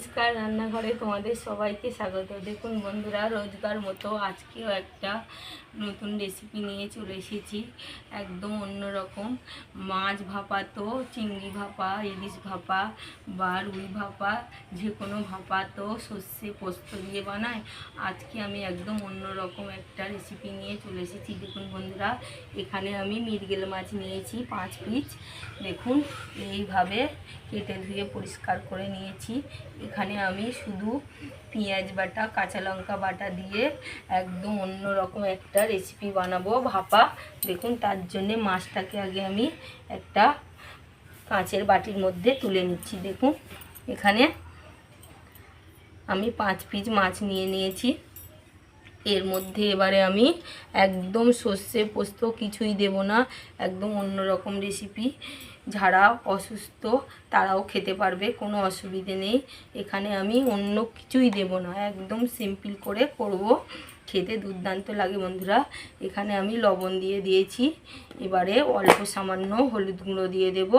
নমস্কার রান্নাঘরে তোমাদের সবাইকে স্বাগত। দেখুন বন্ধুরা রোজগার মতো আজকেও একটা নতুন রেসিপি নিয়ে চলে এসেছি। একদম অন্যরকম। মাছ ভাপা তো, চিংড়ি ভাপা, ইলিশ ভাপা বা রুই ভাপা, যে কোনো ভাপা তো সর্ষে পোস্ত দিয়ে বানায়। আজকে আমি একদম অন্যরকম একটা রেসিপি নিয়ে চলে এসেছি। দেখুন বন্ধুরা, এখানে আমি মিরগেল মাছ নিয়েছি পাঁচ পিস দেখুন, এইভাবে কেটে ধুয়ে পরিষ্কার করে নিয়েছি। এখানে আমি শুধু পেঁয়াজ বাটা, কাঁচা লঙ্কা বাটা দিয়ে একদম অন্য রকম একটা রেসিপি বানাবো, ভাপা। দেখুন, তার জন্যে মাছটাকে আগে আমি একটা কাঁচের বাটির মধ্যে তুলে নিচ্ছি। দেখুন, এখানে আমি পাঁচ পিস মাছ নিয়ে নিয়েছি। এর মধ্যে এবারে আমি একদম সর্ষে পোস্ত কিছুই দেব না, একদম অন্যরকম রেসিপি যারা অসুস্থ, তারাও খেতে পারবে, কোনো অসুবিধে নেই। এখানে আমি অন্য কিছুই দেব না, একদম সিম্পল করে করব। খেতে দুর্দান্ত লাগে বন্ধুরা। এখানে আমি লবণ দিয়ে দিয়েছি। এবারে অল্প সামান্য হলুদ গুঁড়ো দিয়ে দেব।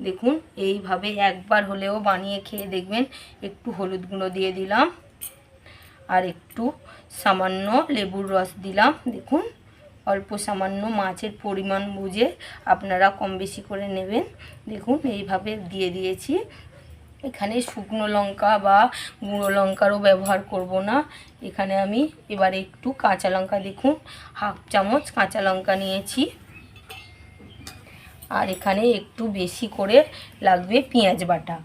দেখুন, এইভাবে একবার হলেও বানিয়ে খেয়ে দেখবেন, একটু হলুদ গুঁড়ো দিয়ে দিলাম। আর একটু সামান্য লেবুর রস দিলাম। দেখুন অল্প সামান্য মাছের পরিমাণ বুঝে আপনারা কম বেশি করে নেবেন। দেখুন, এইভাবে দিয়ে দিয়েছি। এখানে শুকনো লঙ্কা বা গুঁড়ো লঙ্কারও ব্যবহার করব না। এখানে আমি এবারে একটু কাঁচা লঙ্কা, দেখুন, হাফ চামচ কাঁচা লঙ্কা নিয়েছি। আর এখানে একটু বেশি করে লাগবে পেঁয়াজ বাটা।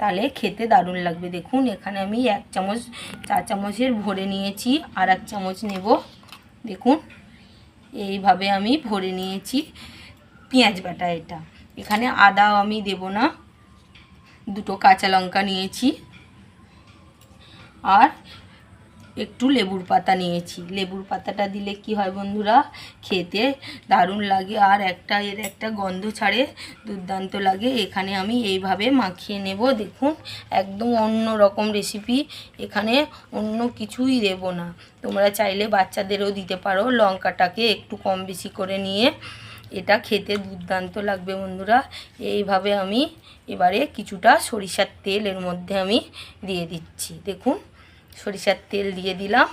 তাহলে খেতে দারুণ লাগবে। দেখুন, এখানে আমি এক চামচ চা চামচের ভরে নিয়েছি, আর এক চামচ নেব। দেখুন এইভাবে আমি ভরে নিয়েছি। পেঁয়াজ বাটা এটা। এখানে আদাও আমি দেব না। দুটো কাঁচা লঙ্কা নিয়েছি। আর একটু লেবুর পাতা নিয়েছি। লেবুর পাতাটা দিলে কি হয় বন্ধুরা? খেতে দারুণ লাগে আর একটা এর একটা গন্ধ ছাড়ে, দুর্দান্ত লাগে। এখানে আমি এইভাবে মাখিয়ে নেব। দেখুন, একদম অন্য রকম রেসিপি এখানে অন্য কিছুই দেব না। তোমরা চাইলে বাচ্চাদেরও দিতে পারো। লঙ্কাটাকে একটু কম বেশি করে নিয়ে এটা খেতে দুর্দান্ত লাগবে বন্ধুরা। এইভাবে আমি এবারে কিছুটা সরিষার তেল এর মধ্যে আমি দিয়ে দিচ্ছি। দেখুন সরিষার তেল দিয়ে দিলাম।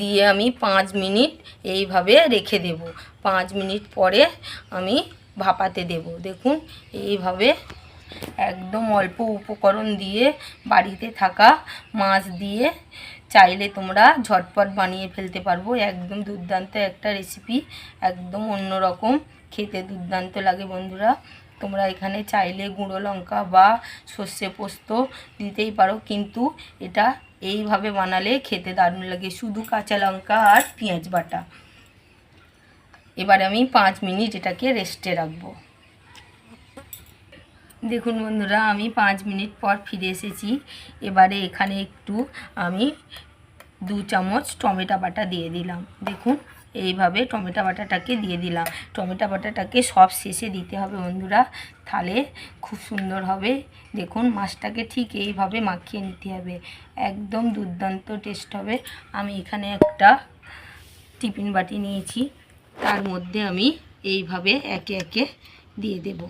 দিয়ে আমি পাঁচ মিনিট এইভাবে রেখে দেব। পাঁচ মিনিট পরে আমি ভাপাতে দেব। দেখুন, এইভাবে একদম অল্প উপকরণ দিয়ে বাড়িতে থাকা মাছ দিয়ে চাইলে তোমরা ঝটপট বানিয়ে ফেলতে পারব। একদম দুর্দান্ত একটা রেসিপি একদম অন্যরকম। খেতে দুর্দান্ত লাগে বন্ধুরা। তোমরা এখানে চাইলে গুঁড়ো লঙ্কা বা সর্ষে পোস্ত দিতেই পারো, কিন্তু এটা এইভাবে বানালে খেতে দারুণ লাগে। শুধু কাঁচা লঙ্কা আর পেঁয়াজ বাটা। এবার আমি পাঁচ মিনিট এটাকে রেস্টে রাখব। দেখুন বন্ধুরা, আমি পাঁচ মিনিট পর ফিরে এসেছি। এবারে এখানে একটু আমি দু চামচ টমেটো বাটা দিয়ে দিলাম। দেখুন, এইভাবে টমেটো বাটাটাকে দিয়ে দিলাম। টমেটো বাটাটাকে সব শেষে দিতে হবে বন্ধুরা। তাহলে খুব সুন্দর হবে। দেখুন, মাছটাকে ঠিক এইভাবে মাখিয়ে নিতে হবে। একদম দুর্দান্ত টেস্ট হবে। আমি এখানে একটা টিফিন বাটি নিয়েছি। তার মধ্যে আমি এইভাবে একে একে দিয়ে দেব।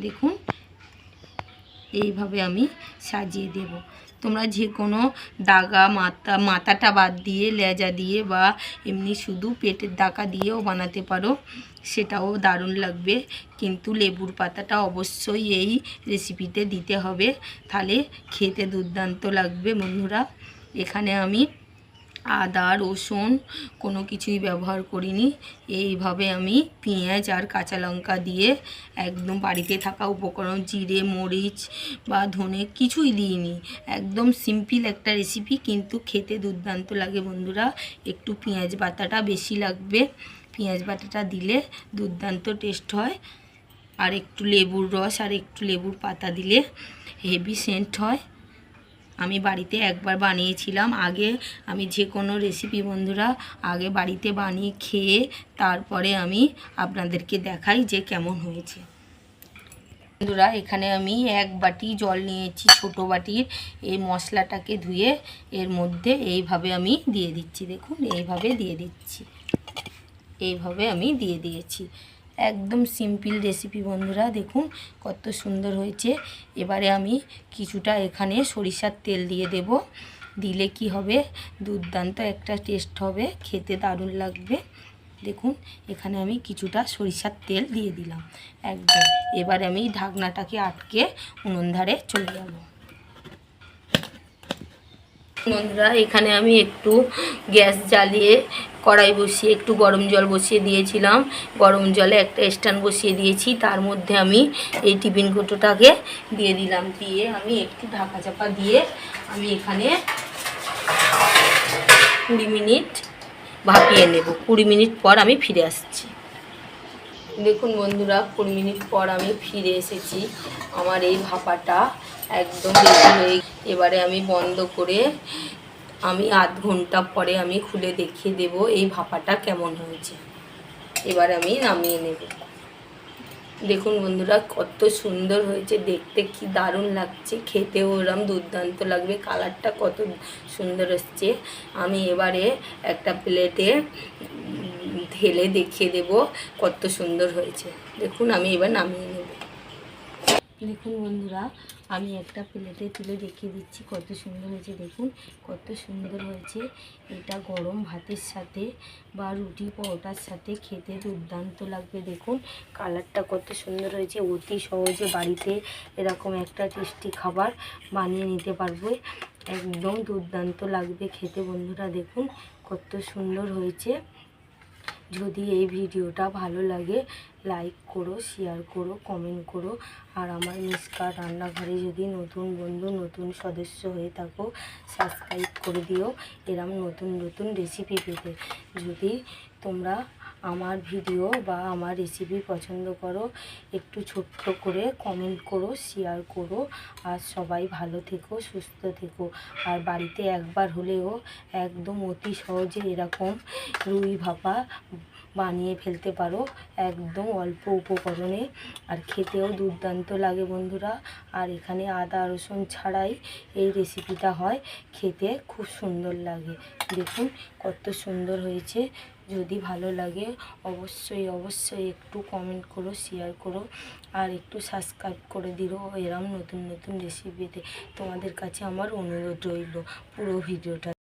দেখুন, এইভাবে আমি সাজিয়ে দেব। তোমরা যে কোনো দাগা মাথা, মাথাটা বাদ দিয়ে, লেজা দিয়ে বা এমনি শুধু পেটের দাগা দিয়েও বানাতে পারো। সেটাও দারুণ লাগবে। কিন্তু লেবুর পাতাটা অবশ্যই এই রেসিপিতে দিতে হবে। তাহলে খেতে দুর্দান্ত লাগবে বন্ধুরা। এখানে আমি আদা, রসুন কোনো কিছুই ব্যবহার করিনি। এইভাবে আমি পেঁয়াজ আর কাঁচা লঙ্কা দিয়ে একদম বাড়িতে থাকা উপকরণ, জিরে, মরিচ বা ধনে কিছুই দিইনি। একদম সিম্পল একটা রেসিপি কিন্তু খেতে দুর্দান্ত লাগে বন্ধুরা। একটু পেঁয়াজ বাটাটা বেশি লাগবে। পেঁয়াজ বাটাটা দিলে দুর্দান্ত টেস্ট হয়। আর একটু লেবুর রস আর একটু লেবুর পাতা দিলে হেভি সেন্ট হয়। আমি বাড়িতে একবার বানিয়েছিলাম। আগে আমি যে কোনো রেসিপি বন্ধুরা আগে বাড়িতে বানিয়ে খেয়ে তারপরে আমি আপনাদেরকে দেখাই যে কেমন হয়েছে। বন্ধুরা, এখানে আমি এক বাটি জল নিয়েছি ছোট বাটির। এই মশলাটাকে ধুয়ে এর মধ্যে এইভাবে আমি দিয়ে দিচ্ছি। দেখুন, এইভাবে দিয়ে দিচ্ছি। এইভাবে আমি দিয়ে দিয়েছি। একদম সিম্পল রেসিপি বন্ধুরা, দেখুন কত সুন্দর হয়েছে। এবারে আমি কিছুটা এখানে সরিষার তেল দিয়ে দেব। দিলে কি হবে? দুর্দান্ত একটা টেস্ট হবে, খেতে দারুণ লাগবে। দেখুন, এখানে আমি কিছুটা সরিষার তেল দিয়ে দিলাম। একদম। এবারে আমি ঢাকনাটাকে আটকে উনুন ধারে চলে যাব। বন্ধুরা, এখানে আমি একটু গ্যাস জ্বালিয়ে কড়াই বসিয়ে, একটু গরম জল বসিয়ে দিয়েছিলাম। গরম জলে একটা স্ট্যান্ড বসিয়ে দিয়েছি। তার মধ্যে আমি এই টিফিন কোটোটাকে দিয়ে দিলাম। দিয়ে আমি একটু ঢাকা চাপা দিয়ে আমি এখানে কুড়ি মিনিট ভাপিয়ে নেব। কুড়ি মিনিট পর আমি ফিরে আসছি। দেখুন বন্ধুরা, কুড়ি মিনিট পর আমি ফিরে এসেছি। আমার এই ভাপাটা একদম রেডি হয়ে এবারে আমি বন্ধ করে আমি আধ ঘণ্টা পরে আমি খুলে দেখিয়ে দেব এই ভাপাটা কেমন হয়েছে। এবার আমি নামিয়ে নেব। দেখুন বন্ধুরা, কত সুন্দর হয়েছে। দেখতে কি দারুণ লাগছে। খেতেও ওরম দুর্দান্ত লাগবে। কালারটা কত সুন্দর এসছে। আমি এবারে একটা প্লেটে ঢেলে দেখিয়ে দেব কত সুন্দর হয়েছে। দেখুন, আমি এবার নামিয়ে নেব। দেখুন বন্ধুরা, আমি একটা প্লেটে তুলে দেখিয়ে দিচ্ছি কত সুন্দর হয়েছে। দেখুন, কত সুন্দর হয়েছে। এটা গরম ভাতের সাথে বা রুটি পরোটার সাথে খেতে দুর্দান্ত লাগবে। দেখুন, কালারটা কত সুন্দর হয়েছে। অতি সহজে বাড়িতে এরকম একটা টেস্টি খাবার বানিয়ে নিতে পারবে। একদম দুর্দান্ত লাগবে খেতে বন্ধুরা। দেখুন, কত সুন্দর হয়েছে। যদি এই ভিডিওটা ভালো লাগে লাইক করো শেয়ার করো কমেন্ট করো। আর আমার মিসকার রান্নাঘরে যদি নতুন বন্ধু, নতুন সদস্য হয়ে থাকো সাবস্ক্রাইব করে দিও। এরম নতুন নতুন রেসিপি পেতে। যদি তোমরা আমার ভিডিও বা আমার রেসিপি পছন্দ করো, একটু ছোট্ট করে কমেন্ট করো শেয়ার করো, আর সবাই ভালো থেকো, সুস্থ থেকো। আর বাড়িতে একবার হলেও একদম অতি সহজে এরকম রুই ভাপা বানিয়ে ফেলতে পারো, একদম অল্প উপকরণে। আর খেতেও দুর্দান্ত লাগে বন্ধুরা। আর এখানে আদা, রসুন ছাড়াই এই রেসিপিটা হয়। খেতে খুব সুন্দর লাগে। দেখুন কত সুন্দর হয়েছে। যদি ভালো লাগে, অবশ্যই অবশ্যই একটু কমেন্ট করো শেয়ার করো, আর একটু সাবস্ক্রাইব করে দিও এরম নতুন নতুন রেসিপিতে তোমাদের কাছে আমার অনুরোধ রইল পুরো ভিডিওটা।